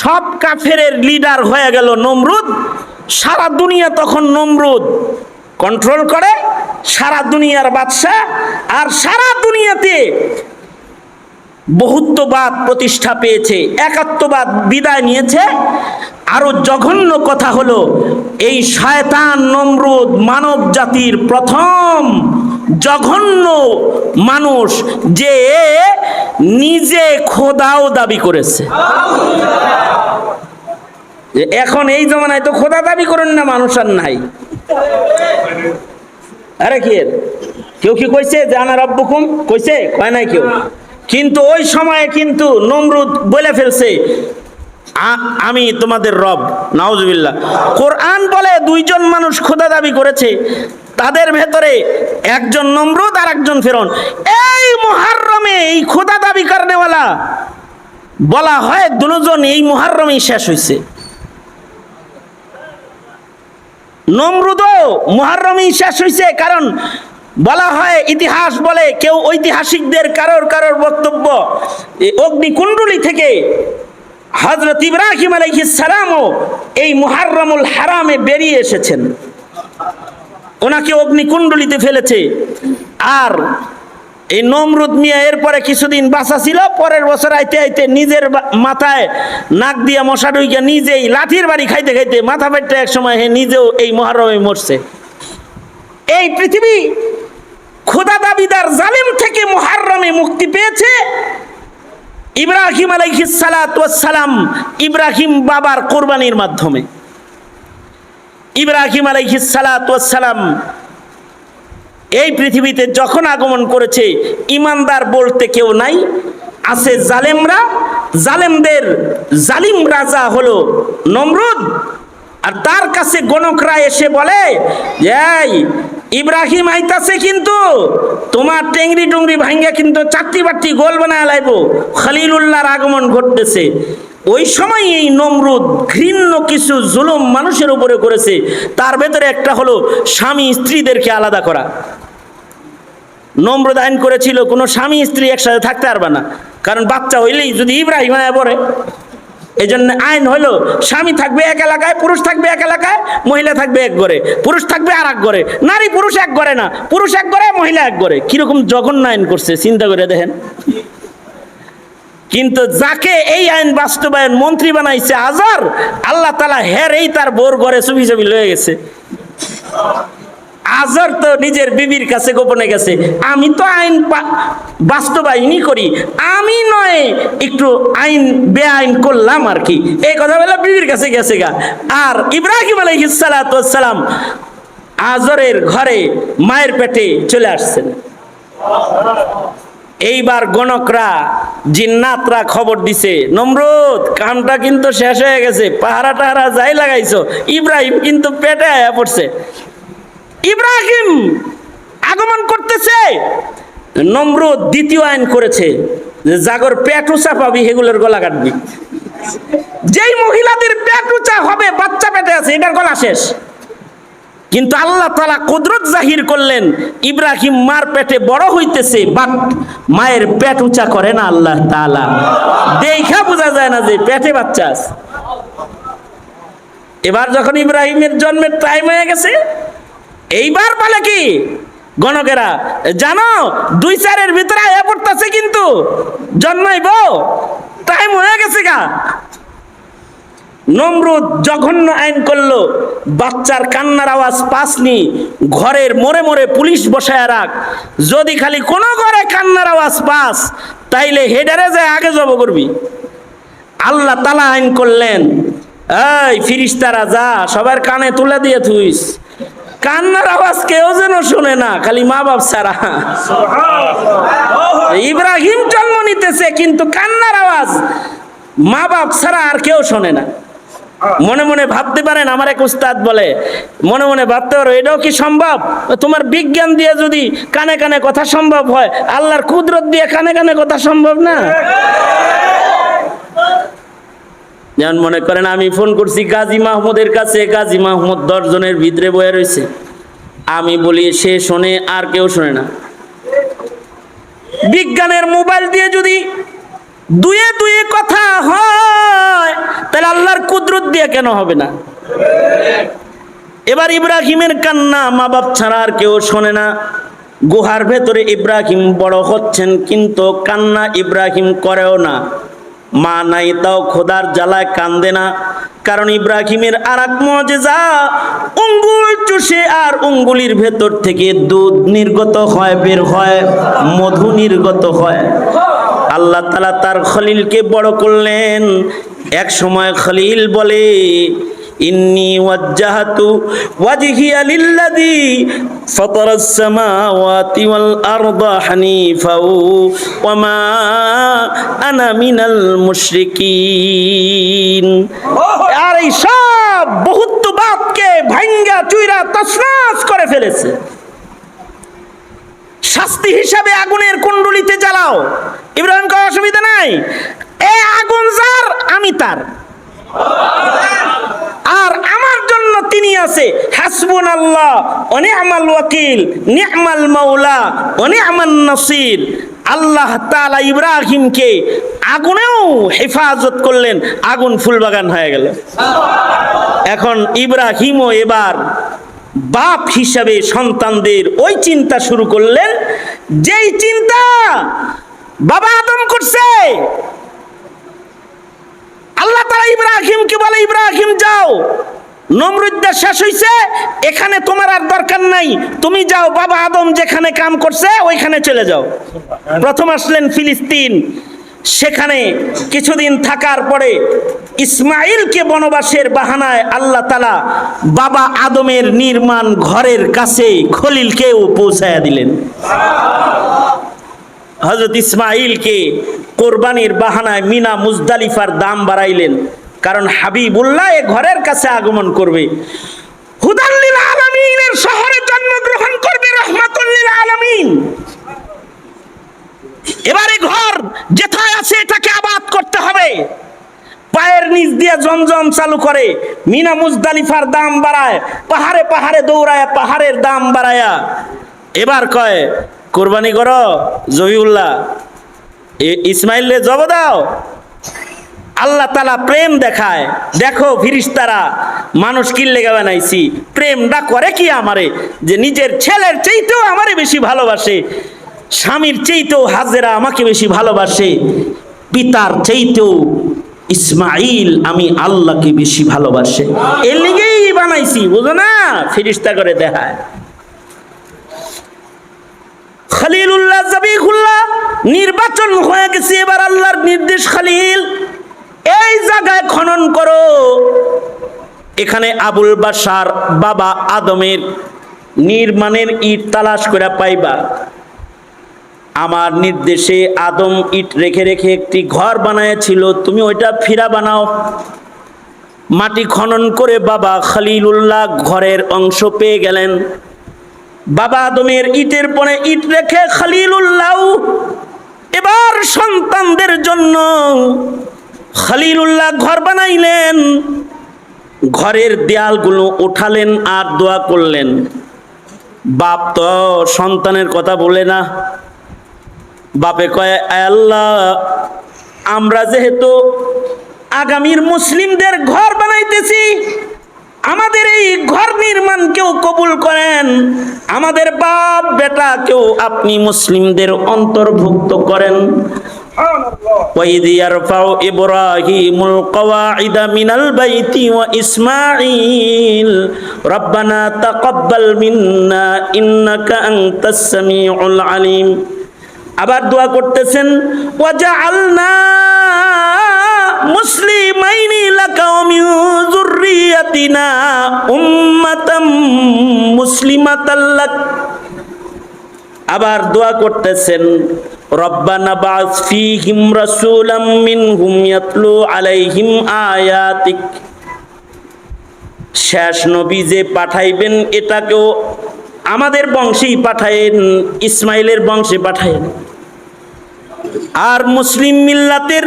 সব কাফের লিডার হয়ে গেল নমরুদ। সারা দুনিয়া তখন নমরুদ। কন্ট্রোল করে সারা দুনিয়ার বাদশাহ আর সারা দুনিয়াতে বহুত্ববাদ প্রতিষ্ঠা পেয়েছে একাত্মবাদ বিদায় নিয়েছে। আরও জঘন্য কথা হলো, এই শয়তান নমরুদ মানব জাতির প্রথম জঘন্য মানুষ যে নিজে খোদাও দাবি করেছে। এখন এই জমানায় তো খোদা দাবি করেন না, মানুষ আর নাই। আরে কি কেউ কি কইছে যে আনা রব্বুকুম? কইছে? কয় নাই কেউ? কিন্তু ওই সময়ে কিন্তু নমরুদ বলে ফেলছে আমি তোমাদের রব, নাউজুবিল্লাহ। কোরআন বলে দুইজন মানুষ খোদা দাবি করেছে তাদের ভেতরে একজন নমরুদ আর একজন ফেরন। এই মুহাররমে, এই খোদা দাবি কারণেওয়ালা বলা হয় দুজন এই মুহাররমেই শেষ হয়েছে নমরুদও মুহাররমই শেষ হয়েছে কারণ বলা হয় ইতিহাস বলে কেউ ঐতিহাসিকদের কারোর কারোর বক্তব্য অগ্নিকুণ্ডলী থেকে হজরত ইব্রাহিম আলাইহিস এই মুহাররমুল হারামে বেরিয়ে এসেছেন। ওনাকে অগ্নিকুণ্ডলিতে ফেলেছে। আর এই নমরুদ মিয়া এরপরে কিছুদিন বাঁচা ছিল, পরের বছর আইতে আইতে নিজের মাথায় নাক দিয়া মশা ঢুইয়া নিজেই লাঠির বাড়ি খাইতে খাইতে মাথা পেটে এক সময় হে নিজেও এই মহারমে মরছে। এই পৃথিবী খোদা দাবিদার জালিম থেকে মুহাররমে মুক্তি পেয়েছে। ইব্রাহিম আলাইহিস সালাম ইব্রাহিম বাবার কোরবানির মাধ্যমে। ইব্রাহিম আলাইহিস সালাম এই পৃথিবীতে যখন আগমন করেছে, ইমানদার বলতে কেউ নাই। আছে জালেমরা, জালেমদের জালিম রাজা হলো নমরুদ। আর তার কাছে গণকরা এসে বলে, এই, ইব্রাহিম আইতাছে কিন্তু, তোমার টেংরি টুংরি ভাঙ্গা কিন্তু চারটি বাট্টি গোল বানায় লাইব। খালিলুল্লাহর আগমন ঘটতেছে। ওই সময় এই নমরুদ ঘৃণ্য কিছু জুলুম মানুষের উপরে করেছে, তার ভেতরে একটা হলো স্বামী স্ত্রীদেরকে আলাদা করা। নম্রদ আইন করেছিল, কোনো স্বামী স্ত্রী একসাথে থাকতে পারবে না, কারণ বাচ্চা হইলেই যদি ইব্রাহিম আয়া পড়ে। এই জন্য আইন হলো, স্বামী থাকবে এক এলাকায়, পুরুষ থাকবে এক এলাকায়, মহিলা থাকবে এক ঘরে, পুরুষ থাকবে আর এক ঘরে। নারী পুরুষ এক ঘরে না, পুরুষ এক ঘরে, মহিলা এক ঘরে। কীরকম জঘন্য আইন করছে, চিন্তা করে দেখেন। কিন্তু যাকে এই আইন বাস্তবায়ন মন্ত্রী বানাইছে আজার, আল্লাহ তালা হেরেই তার বোর ঘরে ছবি ছবি লয়ে গেছে। আজর তো নিজের বিবির কাছে গোপনে গেছে। আমি তো আইন বাস্তবায়নই করি। আমি নয়, একটু আইন, বেআইন করলাম আর কি। এই কথা বলে বিবির কাছে গেছে গা। আর ইব্রাহিম আলাইহিস সালাম আজরের ঘরে মায়ের পেটে চলে আসছেন। এইবার গণকরা জিন্নাতরা খবর দিছে। নমরুদ কামটা কিন্তু শেষ হয়ে গেছে। পাহারা টাহারা যাই লাগাইছো, ইব্রাহিম কিন্তু পেটে আয়া পড়ছে। ইব্রাহিম আগমন করতেছে। নমরুদ দ্বিতীয় আইন করেছে যে জাগর পেট উঁচা পাবি হেগুলোর গলা কাটবি। যেই মহিলাদের পেট উঁচা হবে, বাচ্চা পেটে আছে, এটার গলা শেষ। কিন্তু আল্লাহ তালা কুদরত জাহির করলেন, ইব্রাহিম মার পেটে বড় হইতেছে, বাট মায়ের পেট উঁচা করে না আল্লাহ তালা দেখা বোঝা যায় না যে পেটে বাচ্চা আছে। এবার যখন ইব্রাহিমের জন্মের টাইম হয়ে গেছে, এইবার বলে কি, গণকেরা, জানো, দুই চারের ভিতরে আয়া পড়তেছে কিন্তু, জন্মাইব টাইম হয়ে গেছে গা। নমরুদ জঘন্য আইন করল। বাচ্চার কান্নার আওয়াজ পাসনি। ঘরের মোড়ে মোড়ে পুলিশ বসায় রাখ। যদি খালি কোনো ঘরে কান্নার আওয়াজ পাস, তাইলে হেডারে যায় আগে জব করবি। আল্লাহ তালা আইন করলেন, এই ফিরিস্তারা যা, সবার কানে তুলে দিয়ে থুইস। কান্নার আওয়াজ কেউ যেন শুনে না, খালি মা বাপ ছাড়া। ইব্রাহিম জন্ম নিতেছে, কিন্তু কান্নার আওয়াজ মা বাপ ছাড়া আর কেউ শোনে না। মনে মনে ভাবতে পারেন, আমার এক উস্তাদ বলে, মনে মনে ভাবতে পারো, এটাও কি সম্ভব? তোমার বিজ্ঞান দিয়ে যদি কানে কানে কথা সম্ভব হয়, আল্লাহর কুদরত দিয়ে কানে কানে কথা সম্ভব না? যেমন মনে করেন, আমি ফোন করছি, গাজী মাহমুদের কাছে, গাজী মাহমুদ দশ জনের ভিতরে বয়ে রয়েছে। আমি বলি, সে শোনে, আর কেউ শোনে না। বিজ্ঞানের মোবাইল দিয়ে যদি দুয়ে দুয়ে কথা হয়, তাহলে আল্লাহর কুদরত দিয়ে কেন হবে না? এবার ইব্রাহিমের কান্না মা বাপ ছাড়া আর কেউ শোনে না। গুহার ভেতরে ইব্রাহিম বড় হচ্ছেন, কিন্তু কান্না ইব্রাহিম করেও না। মা নাই, তাও খোদার জ্বালায় কান্দে না। কারণ ইব্রাহিমের আর এক মজেজা উঙ্গুল চুষে আর উঙ্গুলির ভেতর থেকে দুধ নির্গত হয়, বের হয়, মধু নির্গত হয়। আল্লাহ তালা তার খলিলকে বড় করলেন। এক সময় খলিল বলে, ইন্নি আনা মিনাল বহুত্ববাদকে ভাঙ্গা চুইরা তছনছ করে ফেলেছে। শাস্তি হিসাবে আগুনের কুণ্ডুলিতে জ্বালাও। ইব্রাহিম কয়, অসুবিধা নাই। এ আগুন যার, আমি তার। আর আমার জন্য তিনি আছে। হাসবুন আল্লাহ অনি'মাল ওয়াকিল নি'মাল মাওলা অনি'মান নাসির। আল্লাহ তাআলা ইব্রাহিমকে আগুনেও হেফাজত করলেন। আগুন ফুলবাগান হয়ে গেল। এখন ইব্রাহিমও এবার বাপ হিসাবে সন্তানদের ওই চিন্তা শুরু করলেন, যেই চিন্তা বাবা আদম করছে, আল্লাহ তারা ইব্রাহিমকে বলে, ইব্রাহিম, যাও, নমরুদ্দা শেষ হইছে, এখানে তোমার আর দরকার নাই, তুমি যাও, বাবা আদম যেখানে কাম করছে, ওইখানে চলে যাও। প্রথম আসলেন ফিলিস্তিন সেখানে কিছুদিন থাকার পরে ইসমাইলকে বনবাসের বাহানায় আল্লাহ তালা বাবা আদমের নির্মাণ ঘরের কাছে খলিলকেও পৌঁছায়া দিলেন। হজরত ইসমাইলকে কোরবানির বাহানায় মিনা মুজদালিফার দাম বাড়াইলেন, কারণ হাবিবুল্লাহ এ ঘরের কাছে আগমন করবে। হুদাল্লিল আলামিনের শহরে জন্মগ্রহণ করবে রহমাতুল্লিল আলামিন এবারে ঘর যেথায় আছে এটাকে আবাদ করতে পায়ের নিচ দিয়ে জমজম চালু করে। মিনা মুজদালিফার দাম বাড়ায়, পাহাড়ে পাহাড়ে দৌড়ায়, পাহাড়ের দাম বাড়ায়া। এবার কয়, কোরবানি করো জহিউল্লাহ ইসমাইলে জব দাও। আল্লাহ তালা প্রেম দেখায়। দেখো ফিরিস্তারা, মানুষ কিল্লে বানাইছি? প্রেমটা করে কি আমারে? যে নিজের ছেলের চাইতেও আমারে বেশি ভালোবাসে, স্বামীর চাইতেও হাজেরা আমাকে বেশি ভালোবাসে। পিতার চাইতেও ইসমাইল আমি আল্লাহকে বেশি ভালোবাসে। এর বানাইছি, বুঝো না? ফিরিস্তা করে দেখায়। খালিলুল্লাহ জাবিহুল্লাহ নির্বাচন হয়ে গেছে, এবার আল্লাহর নির্দেশ খালিল। এই জায়গায় খনন করো। এখানে আবুল বাসার বাবা আদমের নির্মাণের ইট তালাশ করে পাইবা। আমার নির্দেশে আদম ইট রেখে রেখে একটি ঘর বানাইছিল তুমি ওইটা ফিরা বানাও। মাটি খনন করে বাবা খালিলুল্লাহ ঘরের অংশ পেয়ে গেলেন। বাবা আদমের ইটের পরে ইট রেখে খালিলুল্লাহ, এবার সন্তানদের জন্য খালিলুল্লাহ ঘর বানাইলেন। ঘরের দেয়ালগুলো উঠালেন আর দোয়া করলেন। বাপ তো সন্তানের কথা বলে না। বাপে কয় "আয় আল্লাহ আমরা যেহেতু আগামীর মুসলিমদের ঘর বানাইতেছি আমাদের এই ঘর নির্মাণ কেউ কবুল করেন আমাদের বাপ বেটা কেউ আপনি মুসলিমদের অন্তর্ভুক্ত করেন وإذ يرفع إبراهيم القواعد من البيت وإسماعيل ربنا تقبل منا إنك أنت السميع العليم আবার দোয়া করতেছেন, ওয়াজআলনা মুসলিমাইনি লাকা ওয়া যুররিয়াতিনা উম্মাতাম মুসলিমাতাল লাক। আবার দোয়া করতেছেন ফীহিম আলাইহিম আয়াতিক। শেষ নবী যে পাঠাইবেন, এটাকেও আমাদের বংশেই পাঠায়েন, ইসমাইলের বংশে পাঠায়েন। আর মুসলিম মিল্লাতের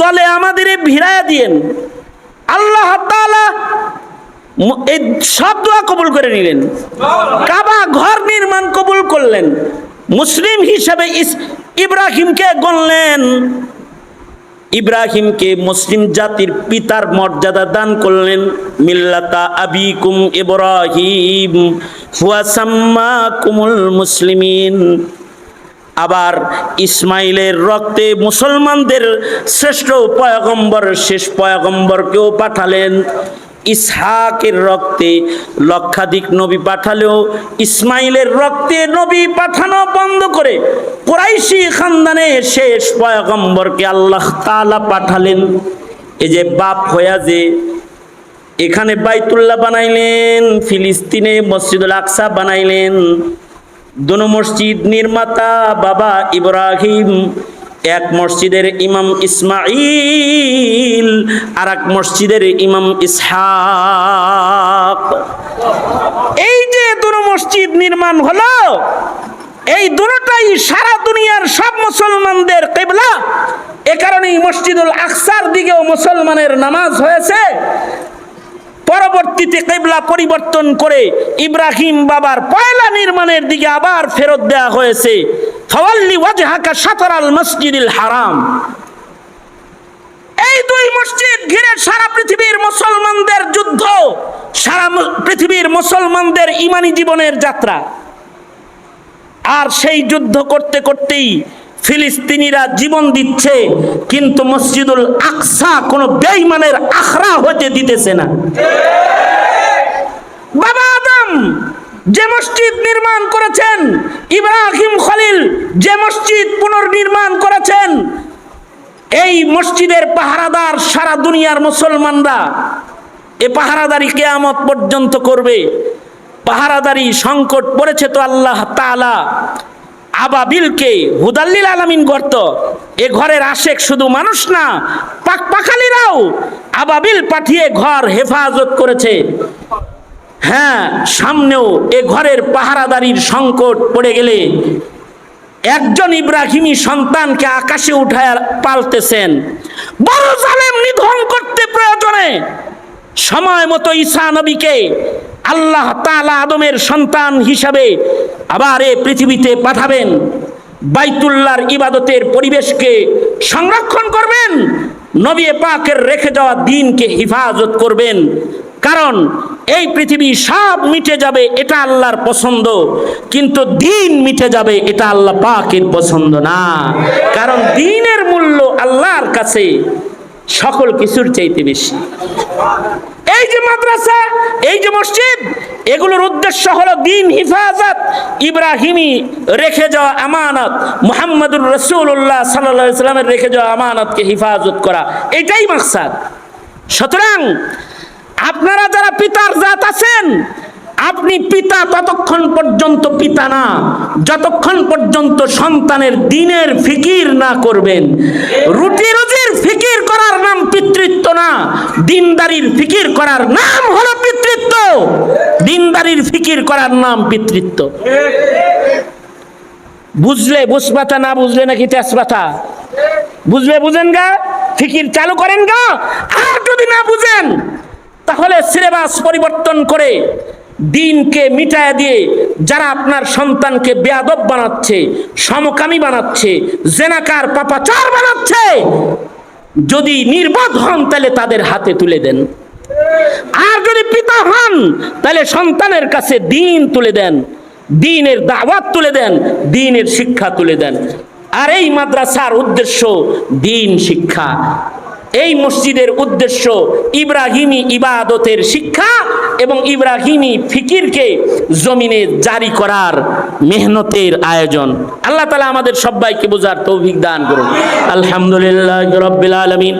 দলে আমাদের ভিড়ায়া দিয়েন। আল্লাহ এই সব দোয়া কবুল করে নিলেন। কাবা ঘর নির্মাণ কবুল করলেন। মুসলিম হিসাবে ইব্রাহিমকে গণলেন। ইব্রাহিমকে মুসলিম জাতির পিতার মর্যাদা দান করলেন। মিল্লাতা আবিকুম ইব্রাহিম, হুয়া সাম্মাকুমুল মুসলিমিন। আবার ইসমাইলের রক্তে মুসলমানদের শ্রেষ্ঠ পয়গম্বর, শেষ পয়গম্বরকেও পাঠালেন। ইসহাকের রক্তে লক্ষাধিক নবী পাঠালেও ইসমাইলের রক্তে নবী পাঠানো বন্ধ করে কুরাইশি খানদানে শেষ পয়গম্বরকে আল্লাহ তাআলা পাঠালেন। এই যে বাপ হইয়া যে এখানে বাইতুল্লাহ বানাইলেন, ফিলিস্তিনে মসজিদুল আকসা বানাইলেন। দুনো মসজিদ নির্মাতা বাবা ইব্রাহিম, এক মসজিদের ইমাম ইসমাইল আর এক মসজিদের ইমাম ইসহাক। এই যে দুনো মসজিদ নির্মাণ হলো, এই দুটোটাই সারা দুনিয়ার সব মুসলমানদের কেবলা। এ কারণেই মসজিদুল আকসার দিকেও মুসলমানের নামাজ হয়েছে। পরবর্তীতে কেবলা পরিবর্তন করে ইব্রাহিম বাবার পয়লা নির্মাণের দিকে আবার ফেরত দেওয়া হয়েছে। ফওয়াল্লি ওয়াজহাকা শাতরাল মসজিদুল হারাম। এই দুই মসজিদ ঘিরে সারা পৃথিবীর মুসলমানদের যুদ্ধ, সারা পৃথিবীর মুসলমানদের ইমানি জীবনের যাত্রা। আর সেই যুদ্ধ করতে করতেই ফিলিস্তিনিরা জীবন দিচ্ছে, কিন্তু মসজিদুল আকসা কোনো বেঈমানের আখড়া হতে দিতেছে না। বাবা আদম যে মসজিদ নির্মাণ করেছেন, ইব্রাহিম খলিল যে মসজিদ পুনর্নির্মাণ করেছেন, এই মসজিদের পাহারাদার সারা দুনিয়ার মুসলমানরা এ পাহারাদারি কেয়ামত পর্যন্ত করবে। পাহারাদারি সংকট পড়েছে তো আল্লাহ তাআলা আবাবিলকে হুদাল্লিল আলামিন গর্ত। এ ঘরের আশেক শুধু মানুষ না, পাক পাখালিরাও আবাবিল পাঠিয়ে ঘর হেফাজত করেছে। হ্যাঁ সামনেও এ ঘরের পাহারাদারির সংকট পড়ে গেলে একজন ইব্রাহিমী সন্তানকে আকাশে উঠায় পালতেছেন। বড় জালেম নিধন করতে প্রয়োজনে সময় মতো ঈসা নবীকে আল্লাহ তালা আদমের সন্তান হিসাবে আবার এ পৃথিবীতে পাঠাবেন। বাইতুল্লাহর ইবাদতের পরিবেশকে সংরক্ষণ করবেন। নবী পাকের রেখে যাওয়া দিনকে হিফাজত করবেন। কারণ এই পৃথিবী সব মিটে যাবে, এটা আল্লাহর পছন্দ। কিন্তু দিন মিটে যাবে, এটা আল্লাহ পাকের পছন্দ না। কারণ দিনের মূল্য আল্লাহর কাছে। সকল কিছুর চাইতে বেশি। এই যে মাদ্রাসা, এই যে মসজিদ, এগুলোর উদ্দেশ্য হলো দিন হিফাজত, ইব্রাহিমী রেখে যাওয়া আমানত, মুহাম্মদুর রসুল্লাহ সাল্লাহ সাল্লামের রেখে যাওয়া আমানতকে হিফাজত করা। এটাই মাকসাদ। সুতরাং আপনারা যারা পিতার জাত আছেন, আপনি পিতা ততক্ষণ পর্যন্ত পিতা না, যতক্ষণ পর্যন্ত সন্তানের দিনের ফিকির না করবেন। রুটি রুজির ফিকির নাম পিতৃত্ব না, দিনদারির ফিকির করার নাম হলো পিতৃত্ব। দিনদারির ফিকির করার নাম পিতৃত্ব। বুঝলে বুঝবাতা না বুঝলে নাকি তেজপাতা? বুঝলে বুঝেন গা? ফিকির চালু করেন গা? আর যদি না বুঝেন, তাহলে সিলেবাস পরিবর্তন করে দিনকে মিটায় দিয়ে যারা আপনার সন্তানকে বেয়াদব বানাচ্ছে, সমকামী বানাচ্ছে, জেনাকার, পাপাচার বানাচ্ছে যদি নির্বোধ হন, তাহলে তাদের হাতে তুলে দেন। আর যদি পিতা হন, তাহলে সন্তানের কাছে দিন তুলে দেন, দিনের দাওয়াত তুলে দেন, দিনের শিক্ষা তুলে দেন। আর এই মাদ্রাসার উদ্দেশ্য দিন শিক্ষা। এই মসজিদের উদ্দেশ্য ইব্রাহিমি ইবাদতের শিক্ষা এবং ইব্রাহিমি ফিকিরকে জমিনে জারি করার মেহনতের আয়োজন। আল্লাহ তালা আমাদের সবাইকে বোঝার তৌফিক দান করুন। আলহামদুলিল্লাহ রবিল আলমিন।